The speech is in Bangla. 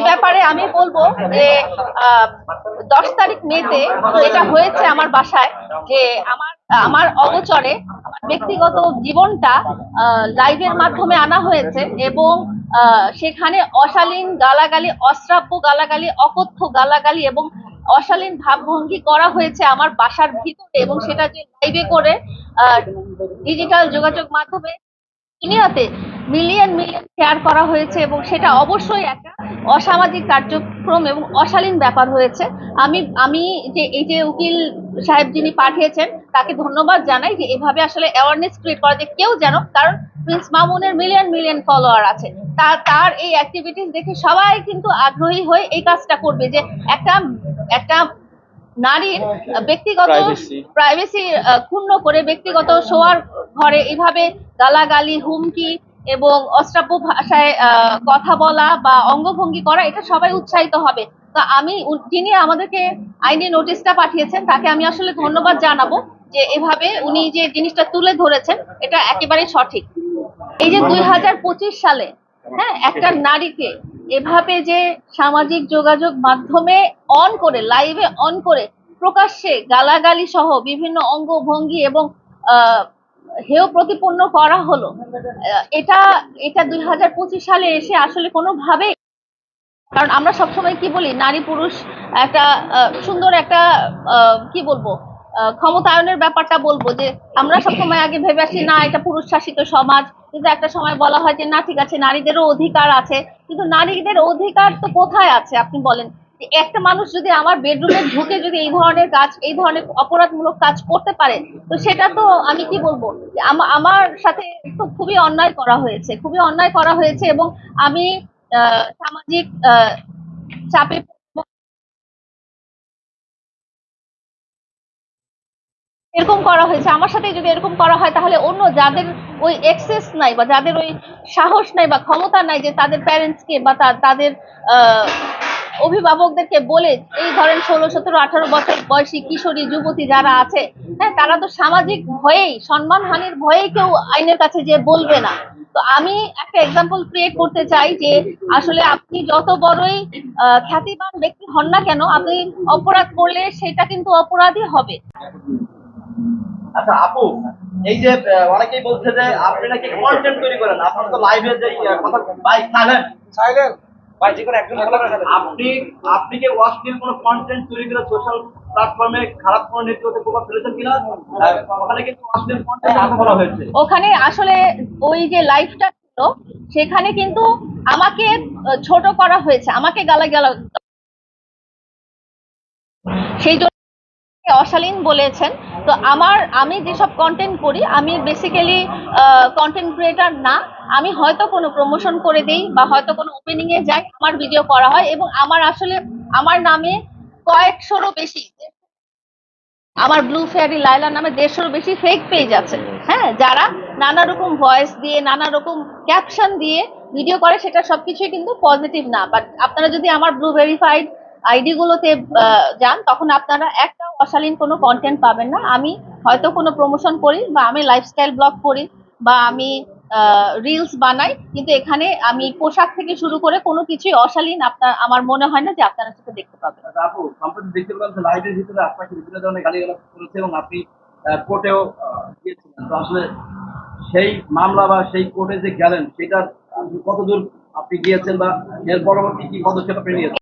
এই ব্যাপারে আমি বলব যে দশ তারিখ মেতে যেটা হয়েছে আমার বাসায়, যে আমার আমার অগোচরে ব্যক্তিগত জীবনটা লাইভের মাধ্যমে আনা হয়েছে এবং সেখানে অশালীন গালাগালি, অশ্রাব্য গালাগালি, অকথ্য গালাগালি এবং অশালীন ভাবভঙ্গি করা হয়েছে আমার বাসার ভিতরে এবং সেটা যে লাইভে করে ডিজিটাল যোগাযোগ মাধ্যমে দুনিয়াতে মিলিয়ন মিলিয়ন শেয়ার করা হয়েছে এবং সেটা অবশ্যই একটা অসামাজিক কার্যক্রম এবং অশালীন ব্যাপার হয়েছে। আমি আমি যে, এই যে উকিল সাহেব যিনি পাঠিয়েছেন, তাকে ধন্যবাদ জানাই যে এভাবে আসলে অ্যাওয়ারনেস ক্রিয়েট করা যে কেউ যেন কারণ প্রিন্স মামুনের মিলিয়ন মিলিয়ন ফলোয়ার আছে। তার তার এই অ্যাক্টিভিটিস দেখে সবাই কিন্তু আগ্রহী হয়ে এই কাজটা করবে যে একটা একটা নারীর ব্যক্তিগত Privacy. প্রাইভেসি ক্ষুণ্ণ করে ব্যক্তিগত শোয়ার ঘরে এইভাবে গালাগালি হুমকি এবং অশ্রাব্য ভাষায় আহ, কথা বলা বা অঙ্গভঙ্গি করা এটা সবাই উৎসাহিত হবে। তো আমি যিনি আমাদেরকে আইনি নোটিশটা পাঠিয়েছেন তাকে আমি আসলে ধন্যবাদ জানাব যে এভাবে উনি যে জিনিসটা তুলে ধরেছেন এটা একেবারেই সঠিক। এই যে দুই হাজার পঁচিশ সালে হ্যাঁ একটা নারীকে এভাবে যে সামাজিক যোগাযোগ মাধ্যমে অন করে লাইভে অন করে প্রকাশ্যে গালাগালি সহ বিভিন্ন অঙ্গভঙ্গি এবং হেয় প্রতিপন্ন করা হলো। এটা এটা দুই হাজার পঁচিশ সালে এসে আসলে কোনোভাবে কারণ আমরা সবসময় কি বলি, নারী পুরুষ একটা সুন্দর একটা কি বলব ক্ষমতায়নের ব্যাপারটা বলব যে আমরা সবসময় আগে ভেবে আসি, না, এটা পুরুষ শাসিত সমাজ। কিন্তু একটা সময় বলা হয় যে, না, ঠিক আছে, নারীদেরও অধিকার আছে। কিন্তু নারীদের অধিকার তো কোথায় আছে, আপনি বলেন? একটা মানুষ যদি আমার বেডরুমে ঢুকে যদি এই ধরনের কাজ এই ধরনের অপরাধমূলক কাজ করতে পারে তো সেটা তো আমি কি বলব? আমার সাথে তো খুবই অন্যায় করা হয়েছে খুবই অন্যায় করা হয়েছে এবং আমি সামাজিক চাপে এরকম করা হয়েছে। আমার সাথে যদি এরকম করা হয় তাহলে অন্য যাদের ওই এক্সেস নাই বা যাদের ওই সাহস নাই বা ক্ষমতা নাই যে তাদের প্যারেন্টসকে বা তাদের আহ, অভিভাবকদেরকে বলে এই ধরেন ষোলো সতেরো আঠারো বছর বয়সী কিশোরী যুবতী যারা আছে হ্যাঁ তারা তো সামাজিক ভয়েই সম্মানহানির ভয়েই কেউ আইনের কাছে যে বলবে না। তো আমি একটা এক্সাম্পল ক্রিয়েট করতে চাই যে আসলে আপনি যত বড়ই খ্যাতিমান ব্যক্তি হন না কেন আপনি অপরাধ করলে সেটা কিন্তু অপরাধী হবে। আচ্ছা আপু এই যে অনেকেই বলছে যে আপনি নাকি কন্টেন্ট তৈরি করেন আপনারা তো লাইভে যে কথা ভাই সাইলেন্ট সাইলেন্ট ভাই যে কোনো একজন আপনি আপনি কি অশ্লীল কোনো কন্টেন্ট তৈরি করে সোশ্যাল প্ল্যাটফর্মে খারাপ কোনো নেতৃত্বে প্রভাব ফেলেছেন কিনা? ওখানে কিন্তু অশ্লীল কন্টেন্ট বলা হয়েছে। ওখানে আসলে ওই যে লাইফটা ছিল সেখানে কিন্তু আমাকে ছোট করা হয়েছে আমাকে গালা গালা সেই জন্য অশালীন বলেছেন। তো আমার আমি যেসব কন্টেন্ট করি আমি বেসিক্যালি কন্টেন্ট ক্রিয়েটার না। আমি হয়তো কোনো প্রমোশন করে দিই বা হয়তো কোনো ওপেনিং এ যাই আমার ভিডিও করা হয় এবং আমার আসলে আমার নামে কয়েকশোরও বেশি আমার ব্লু ফেয়ারি লাইলা নামে দেড়শোর বেশি ফেক পেজ আছে। হ্যাঁ যারা নানা রকম ভয়েস দিয়ে নানা রকম ক্যাপশন দিয়ে ভিডিও করে সেটা সবকিছুই কিন্তু পজিটিভ না। বাট আপনারা যদি আমার ব্লু ভেরিফাইড আইডি গুলোতে আহ, যান তখন আপনারা একটা অশালীন কোনো কন্টেন্ট পাবেন না। আমি হয়তো কোনো প্রমোশন করি বা আমি লাইফস্টাইল ব্লগ করি বা আমি রিলস বানাই কিন্তু এখানে আমি পোশাক থেকে শুরু করে কোনো কিছুই অশালীন আপনার আমার মনে হয় না যে আপনারা সেটা দেখতে পাবেন। আচ্ছা, ভিতরে আপনাকে বিভিন্ন ধরনের এবং আপনি কোর্টেও গিয়েছিলেন। সেই মামলা বা সেই কোর্টে যে গেলেন সেটার কতদূর আপনি গিয়েছেন বা এর পরবর্তী কি পদক্ষেপ আপনি নিয়েছেন?